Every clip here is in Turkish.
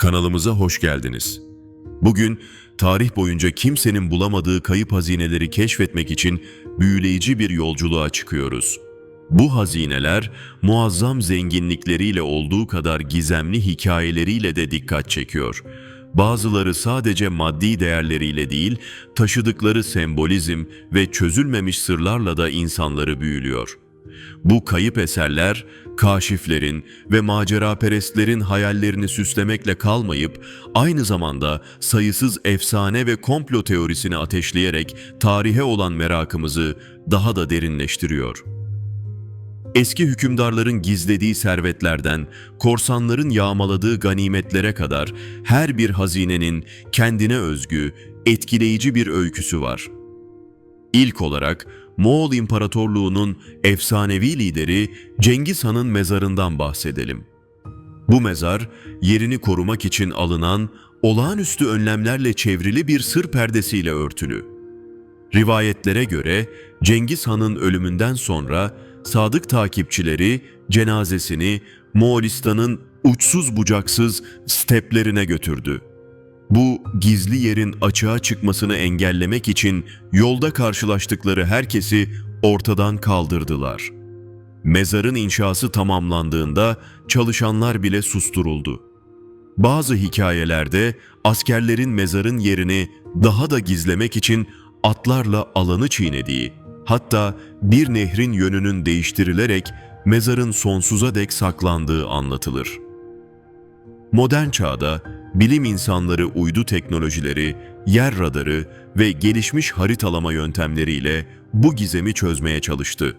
Kanalımıza hoş geldiniz. Bugün tarih boyunca kimsenin bulamadığı kayıp hazineleri keşfetmek için büyüleyici bir yolculuğa çıkıyoruz. Bu hazineler muazzam zenginlikleriyle olduğu kadar gizemli hikayeleriyle de dikkat çekiyor. Bazıları sadece maddi değerleriyle değil, taşıdıkları sembolizm ve çözülmemiş sırlarla da insanları büyülüyor. Bu kayıp eserler, kaşiflerin ve maceraperestlerin hayallerini süslemekle kalmayıp, aynı zamanda sayısız efsane ve komplo teorisini ateşleyerek tarihe olan merakımızı daha da derinleştiriyor. Eski hükümdarların gizlediği servetlerden, korsanların yağmaladığı ganimetlere kadar her bir hazinenin kendine özgü, etkileyici bir öyküsü var. İlk olarak Moğol İmparatorluğu'nun efsanevi lideri Cengiz Han'ın mezarından bahsedelim. Bu mezar, yerini korumak için alınan olağanüstü önlemlerle çevrili bir sır perdesiyle örtülü. Rivayetlere göre Cengiz Han'ın ölümünden sonra sadık takipçileri cenazesini Moğolistan'ın uçsuz bucaksız steplerine götürdü. Bu gizli yerin açığa çıkmasını engellemek için yolda karşılaştıkları herkesi ortadan kaldırdılar. Mezarın inşası tamamlandığında çalışanlar bile susturuldu. Bazı hikayelerde askerlerin mezarın yerini daha da gizlemek için atlarla alanı çiğnediği, hatta bir nehrin yönünün değiştirilerek mezarın sonsuza dek saklandığı anlatılır. Modern çağda bilim insanları uydu teknolojileri, yer radarı ve gelişmiş haritalama yöntemleriyle bu gizemi çözmeye çalıştı.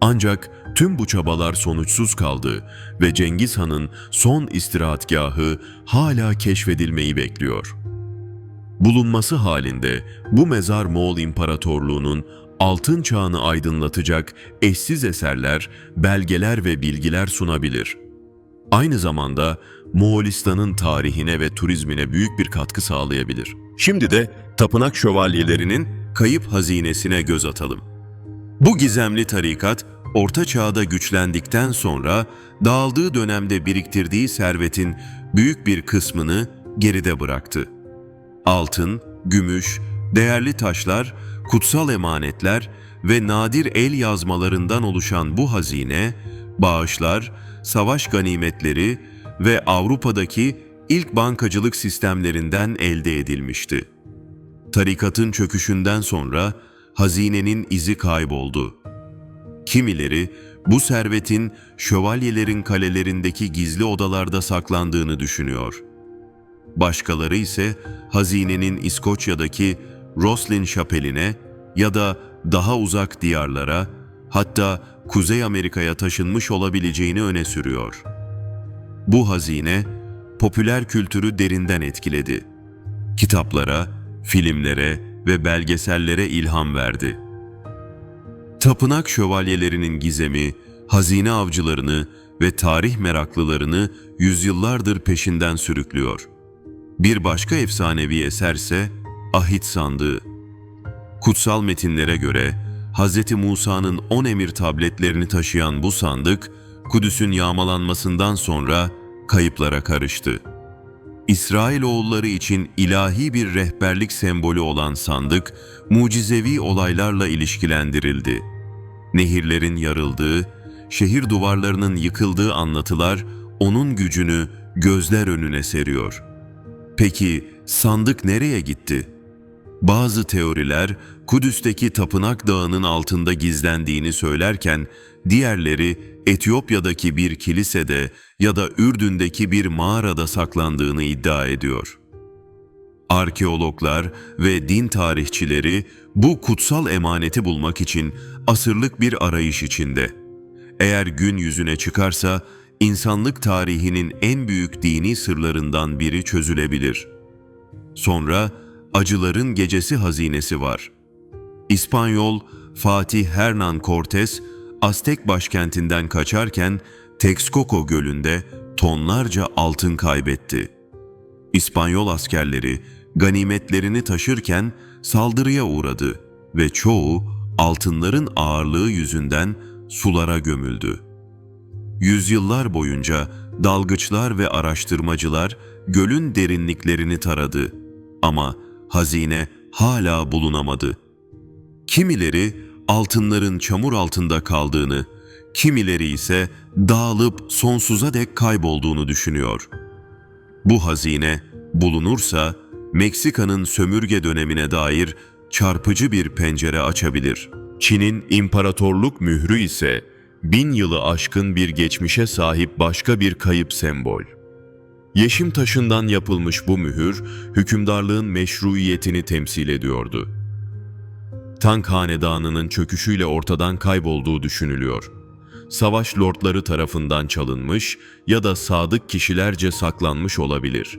Ancak tüm bu çabalar sonuçsuz kaldı ve Cengiz Han'ın son istirahatgahı hala keşfedilmeyi bekliyor. Bulunması halinde bu mezar Moğol İmparatorluğu'nun altın çağını aydınlatacak eşsiz eserler, belgeler ve bilgiler sunabilir. Aynı zamanda Moğolistan'ın tarihine ve turizmine büyük bir katkı sağlayabilir. Şimdi de tapınak şövalyelerinin kayıp hazinesine göz atalım. Bu gizemli tarikat Orta Çağ'da güçlendikten sonra dağıldığı dönemde biriktirdiği servetin büyük bir kısmını geride bıraktı. Altın, gümüş, değerli taşlar, kutsal emanetler ve nadir el yazmalarından oluşan bu hazine, bağışlar, savaş ganimetleri ve Avrupa'daki ilk bankacılık sistemlerinden elde edilmişti. Tarikatın çöküşünden sonra hazinenin izi kayboldu. Kimileri bu servetin şövalyelerin kalelerindeki gizli odalarda saklandığını düşünüyor. Başkaları ise hazinenin İskoçya'daki Roslin Şapeli'ne ya da daha uzak diyarlara, hatta Kuzey Amerika'ya taşınmış olabileceğini öne sürüyor. Bu hazine popüler kültürü derinden etkiledi. Kitaplara, filmlere ve belgesellere ilham verdi. Tapınak şövalyelerinin gizemi, hazine avcılarını ve tarih meraklılarını yüzyıllardır peşinden sürüklüyor. Bir başka efsanevi eserse Ahit Sandığı. Kutsal metinlere göre Hz. Musa'nın on emir tabletlerini taşıyan bu sandık, Kudüs'ün yağmalanmasından sonra kayıplara karıştı. İsrailoğulları için ilahi bir rehberlik sembolü olan sandık, mucizevi olaylarla ilişkilendirildi. Nehirlerin yarıldığı, şehir duvarlarının yıkıldığı anlatılar onun gücünü gözler önüne seriyor. Peki sandık nereye gitti? Bazı teoriler Kudüs'teki Tapınak Dağı'nın altında gizlendiğini söylerken diğerleri Etiyopya'daki bir kilisede ya da Ürdün'deki bir mağarada saklandığını iddia ediyor. Arkeologlar ve din tarihçileri bu kutsal emaneti bulmak için asırlık bir arayış içinde. Eğer gün yüzüne çıkarsa insanlık tarihinin en büyük dini sırlarından biri çözülebilir. Sonra Acıların Gecesi hazinesi var. İspanyol Fatih Hernan Cortés Aztek başkentinden kaçarken Texcoco gölünde tonlarca altın kaybetti. İspanyol askerleri ganimetlerini taşırken saldırıya uğradı ve çoğu altınların ağırlığı yüzünden sulara gömüldü. Yüzyıllar boyunca dalgıçlar ve araştırmacılar gölün derinliklerini taradı ama hazine hala bulunamadı. Kimileri altınların çamur altında kaldığını, kimileri ise dağılıp sonsuza dek kaybolduğunu düşünüyor. Bu hazine bulunursa Meksika'nın sömürge dönemine dair çarpıcı bir pencere açabilir. Çin'in imparatorluk mührü ise bin yılı aşkın bir geçmişe sahip başka bir kayıp sembol. Yeşim taşından yapılmış bu mühür, hükümdarlığın meşruiyetini temsil ediyordu. Tank hanedanının çöküşüyle ortadan kaybolduğu düşünülüyor. Savaş lordları tarafından çalınmış ya da sadık kişilerce saklanmış olabilir.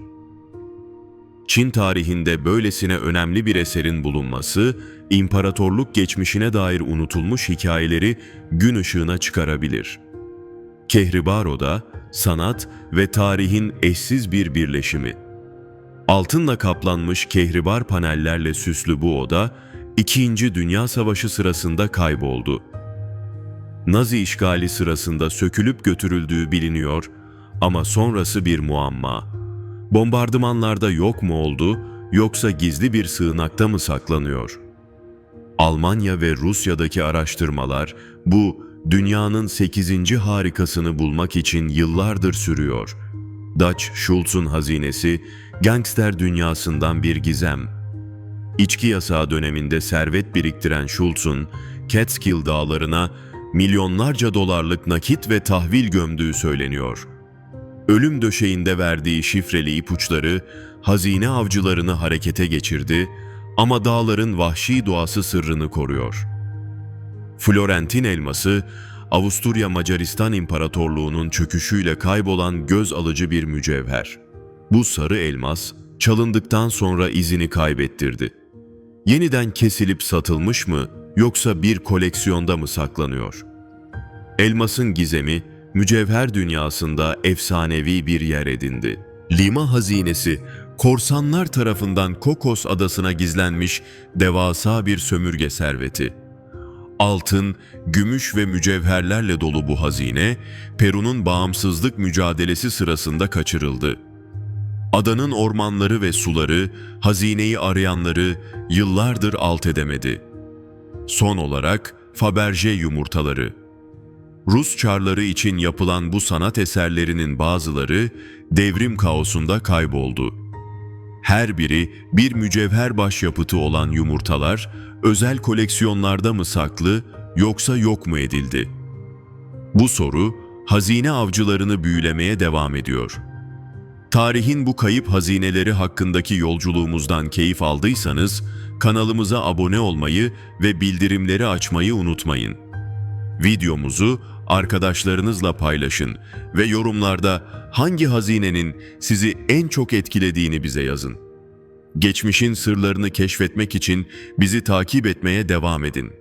Çin tarihinde böylesine önemli bir eserin bulunması, imparatorluk geçmişine dair unutulmuş hikayeleri gün ışığına çıkarabilir. Kehribaro'da sanat ve tarihin eşsiz bir birleşimi. Altınla kaplanmış kehribar panellerle süslü bu oda, İkinci Dünya Savaşı sırasında kayboldu. Nazi işgali sırasında sökülüp götürüldüğü biliniyor ama sonrası bir muamma. Bombardımanlarda yok mu oldu yoksa gizli bir sığınakta mı saklanıyor? Almanya ve Rusya'daki araştırmalar bu dünyanın 8. harikasını bulmak için yıllardır sürüyor. Dutch Schultz'un hazinesi gangster dünyasından bir gizem. İçki yasağı döneminde servet biriktiren Schultz'un Catskill dağlarına milyonlarca dolarlık nakit ve tahvil gömdüğü söyleniyor. Ölüm döşeğinde verdiği şifreli ipuçları hazine avcılarını harekete geçirdi ama dağların vahşi doğası sırrını koruyor. Florentin elması, Avusturya Macaristan İmparatorluğu'nun çöküşüyle kaybolan göz alıcı bir mücevher. Bu sarı elmas, çalındıktan sonra izini kaybettirdi. Yeniden kesilip satılmış mı yoksa bir koleksiyonda mı saklanıyor? Elmasın gizemi mücevher dünyasında efsanevi bir yer edindi. Lima hazinesi korsanlar tarafından Kokos adasına gizlenmiş devasa bir sömürge serveti. Altın, gümüş ve mücevherlerle dolu bu hazine, Peru'nun bağımsızlık mücadelesi sırasında kaçırıldı. Adanın ormanları ve suları, hazineyi arayanları yıllardır alt edemedi. Son olarak Faberge yumurtaları. Rus çarları için yapılan bu sanat eserlerinin bazıları devrim kaosunda kayboldu. Her biri bir mücevher başyapıtı olan yumurtalar özel koleksiyonlarda mı saklı yoksa yok mu edildi? Bu soru hazine avcılarını büyülemeye devam ediyor. Tarihin bu kayıp hazineleri hakkındaki yolculuğumuzdan keyif aldıysanız kanalımıza abone olmayı ve bildirimleri açmayı unutmayın. Videomuzu arkadaşlarınızla paylaşın ve yorumlarda hangi hazinenin sizi en çok etkilediğini bize yazın. Geçmişin sırlarını keşfetmek için bizi takip etmeye devam edin.